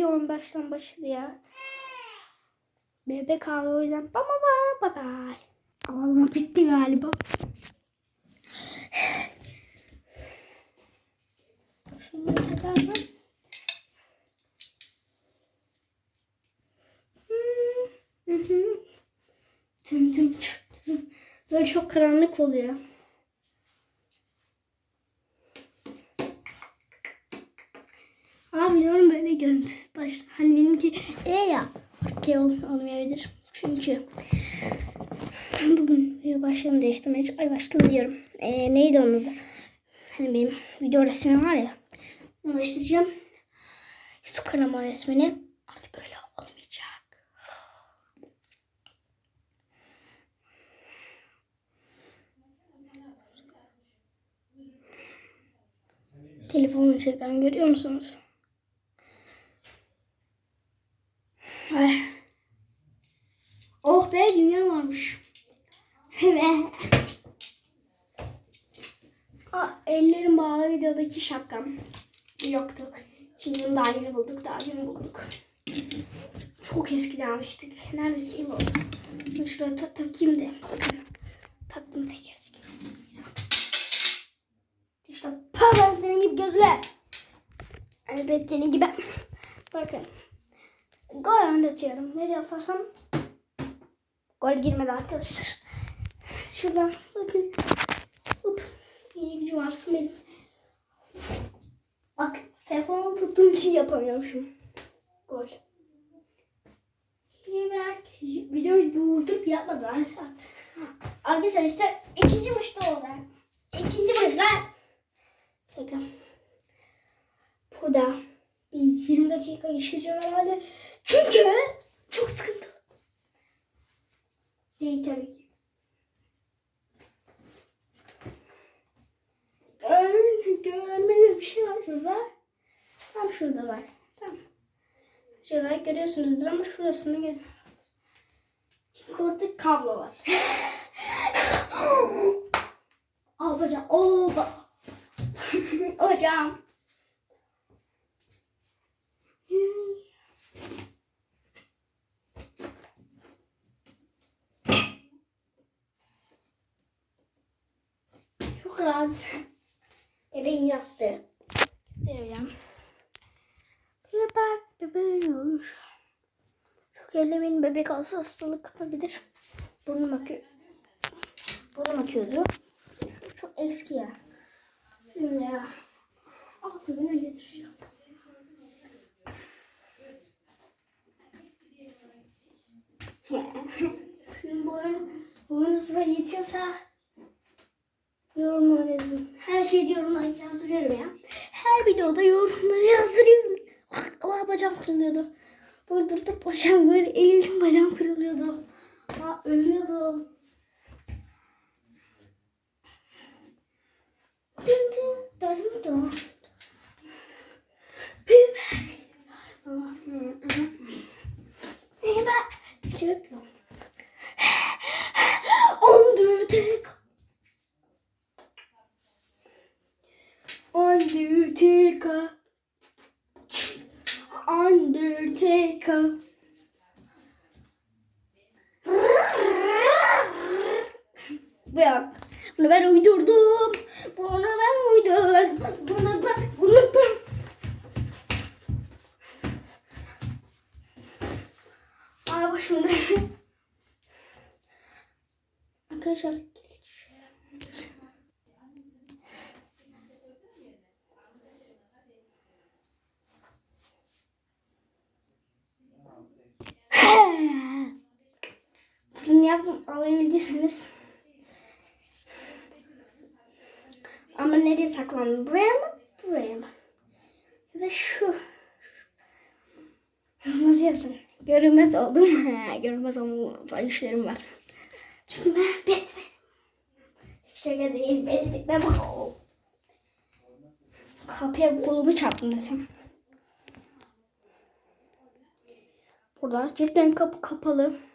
videonun baştan başladı ya. Bebek abi o yüzden baba baba baba. Ama bitti galiba. Şunu tın tın. Böyle çok karanlık oluyor. Abi diyorum böyle görüntü. Başta hani benimki E ya. Artık E ol- olmayabilir. Çünkü ben bugün bir başlığını değiştirmeye ay başlığını diyorum. E, neydi onun adı? Hani benim video resmim var ya. Onu değiştireceğim. Su kanama resmini artık öyle olmayacak. Telefonun çeken görüyor musunuz? Oh be dünya varmış. Aa, ellerim bağlı videodaki şapkam yoktu. Şimdi bunu daha yeni bulduk. Daha yeni bulduk. Çok eskiden almıştık. Neredeyse yıl oldu. Şuraya ta- takayım da. Bakın. Taktım teker teker. İşte pardon senin gibi gözler. Evet senin gibi. Bakın. Gol anlatıyorum. Nereye atarsam gol girmedi arkadaşlar. Şuradan bakın. Hop. İyi gücüm varsın benim. Bak telefonu tuttuğum için yapamıyormuşum. Gol. Bak. Videoyu durdurup yapmadım arkadaşlar. Arkadaşlar işte ikinci maçta oldu. İkinci maçlar. Bakın. Burada bir 20 dakika yaşayacağım herhalde. Çünkü çok sıkıntılı. Değil tabii ki. Gör, görmeniz bir şey var şurada. Tam şurada bak. Tamam. Şurada görüyorsunuzdur ama şurasını görüyorsunuz. Çünkü kablo var. Al hocam. Oo, hocam. Rahat. Bebeğin yastığı. Vereceğim. Bir bak bebeğim. Çok ellemeyin bebek alsa hastalık kapabilir. Burnum akıyor. Burnum akıyordu. Şu çok eski ya. Şimdi ya. Altı gün öncedir işte. Sizin boyun, boyunuz buraya yetiyorsa yorumlara yazın. Her şeyi yorumlara yazdırıyorum ya. Her videoda yorumlara yazdırıyorum. Aa bacağım kırılıyordu. Böyle durduk bacağım böyle eğildim bacağım kırılıyordu. Aa ölüyordum. Dın dın dın dın. Bebek. Bebek. Çırıtlı. Undertaker. Bunu ben uydurdum. Bunu ben uydurdum. Bunu ben, bunu ben. Aa bak şimdi. Arkadaşlar Bunu yaptım alabildiyseniz. Ama nereye saklandı? Buraya mı? Buraya mı? Ya da şu. Yazın. Görünmez oldum. Görünmez olma işlerim var. Çünkü ben Batman. Şaka değil. Ben Batman. Kapıya kolumu çarptım desem. Burada cidden kapı kapalı.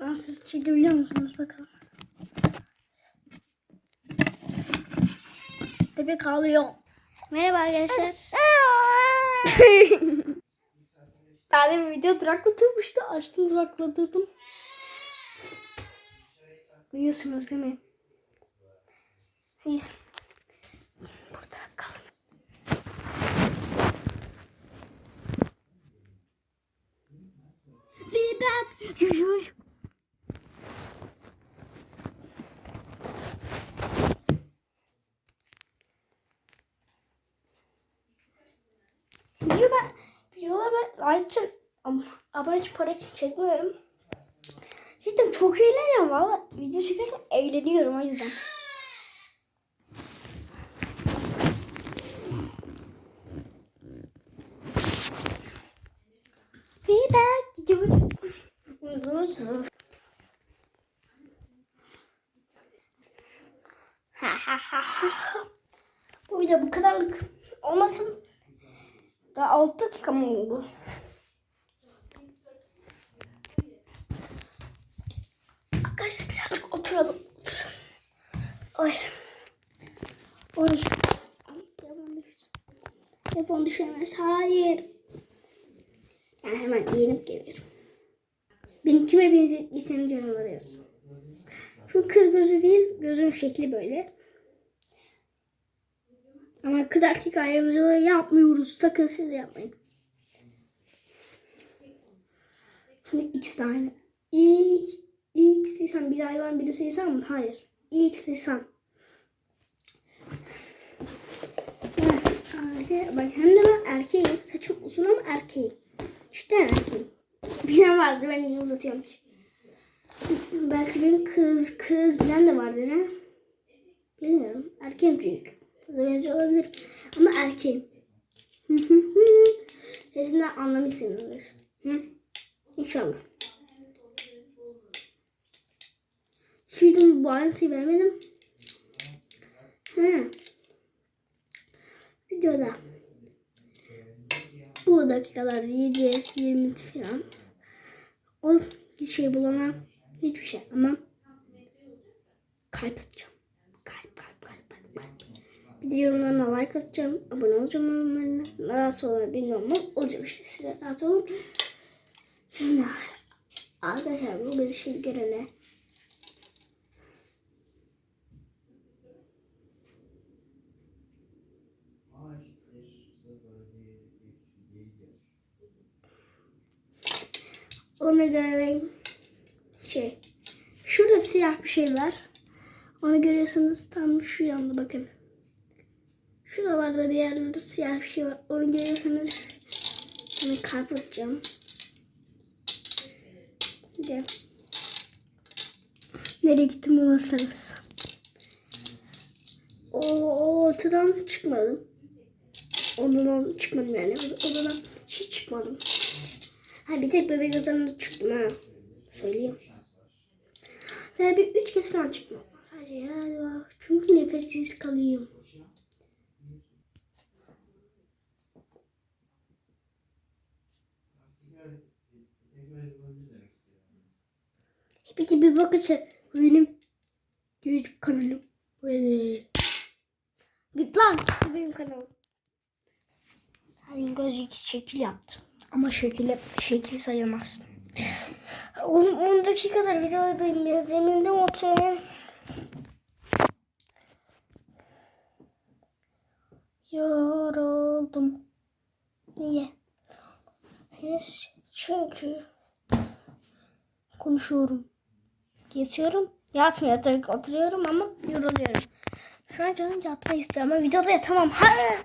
Fransız çekebiliyor musunuz bakalım. Bebek ağlıyor. Merhaba arkadaşlar. Daha bir video duraklatılmıştı. Açtım duraklatırdım. Biliyorsunuz değil mi? Biz burada kalın. Video ben like için abone para için çekmiyorum. Cidden çok eğleniyorum valla. Video çekerken eğleniyorum o yüzden. Be. Bu video bu kadarlık olmasın. Daha 6 dakika mı oldu? Oy. Oy. Telefon düşemez. Hayır. Ben hemen yenip geliyorum. Beni kime benzettiyseniz yorumlara yazın. Şu kız gözü değil, gözün şekli böyle. Ama kız erkek ayrımcılığı yapmıyoruz. Sakın siz de yapmayın. Şimdi ikisi de aynı. İlk, ilk bir hayvan birisi insan mı? Hayır. İlk lisan. Öyle. Bak hem de ben erkeğim. Saçım uzun ama erkeğim. İşte erkeğim. Bilen vardı ben yine uzatıyorum. Belki benim kız kız bilen de vardır ha. Bilmiyorum. Erkeğim çünkü. Kıza benziyor olabilir. Ama erkeğim. Sesimden anlamışsınızdır. Hı? İnşallah. Şimdi bu ayrıntıyı vermedim. He. Videoda. Bu dakikalar 7 20 falan. O bir şey bulana hiçbir şey ama kalp atacağım. Kalp kalp kalp kalp kalp. Bir de yorumlarına like atacağım. Abone olacağım yorumlarına. Daha sonra bilmiyorum ama olacağım işte size rahat olun. Şimdi arkadaşlar bu bir şey görene ona göre şey şurada siyah bir şey var. Onu görüyorsanız tam şu yanda bakın. Şuralarda bir yerde siyah bir şey var. Onu görüyorsanız bunu. Bir de nereye gittim bulursanız. O ortadan çıkmadım. Odadan çıkmadım yani. Odadan hiç çıkmadım. Ha bir tek bebek kazanında çıktım ha. Söyleyeyim. Ve bir üç kez falan çıktım. Sadece ya. Çünkü nefessiz kalıyorum. Hepinize bir bakın. Benim YouTube kanalım. Böyle. Git lan. Benim kanalım. Ben gözlük şekil yaptım. Ama şekil, şekil sayılmaz. 10, 10 dakikadır videodayım ya. Zeminde oturuyorum. Yoruldum. Niye? Çünkü konuşuyorum. Yatıyorum. Yatmıyor tabii oturuyorum ama yoruluyorum. Şu an canım yatmayı istiyorum ama videoda yatamam. Hayır.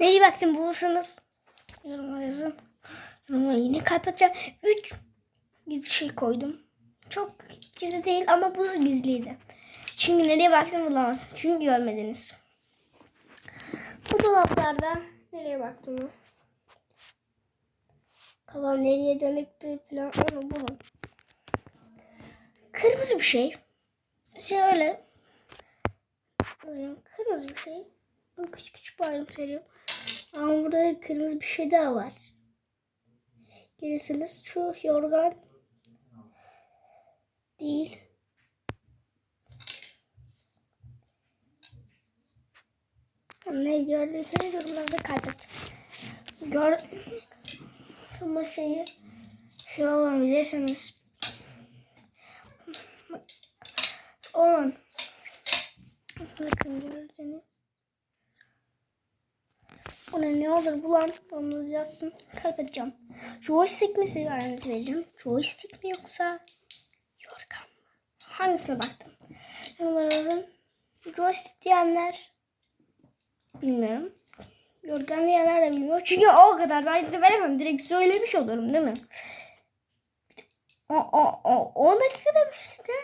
Neye baktım bulursanız yorumlara yazın. Yorumlara yine kalp atacağım. Üç gizli şey koydum. Çok gizli değil ama bu gizliydi. Çünkü nereye baktım bulamazsın. Çünkü görmediniz. Bu dolaplarda nereye baktım mı? Kafam nereye dönüktü falan onu bulun. Kırmızı bir şey. Şöyle. Kırmızı bir şey. Küçük küçük bir ayrıntı veriyorum. Ama burada kırmızı bir şey daha var. Gelirsiniz şu yorgan değil. Ne gördüyseniz yorumlarda kaydedin. Gör... Bu şeyi şey olabilirsiniz. On. Bakın gördünüz. Ona ne olur bulan onu yazsın. Kalp edeceğim. Joystick mi size aranızı vereceğim? Joystick mi yoksa yorgan mı? Hangisine baktım? Yorumlara yazın. Joystick diyenler bilmiyorum. Yorgan diyenler de bilmiyor. Çünkü o kadar da ayrıntı veremem. Direkt söylemiş olurum değil mi? O, o, o, 10 dakika demiştik ya.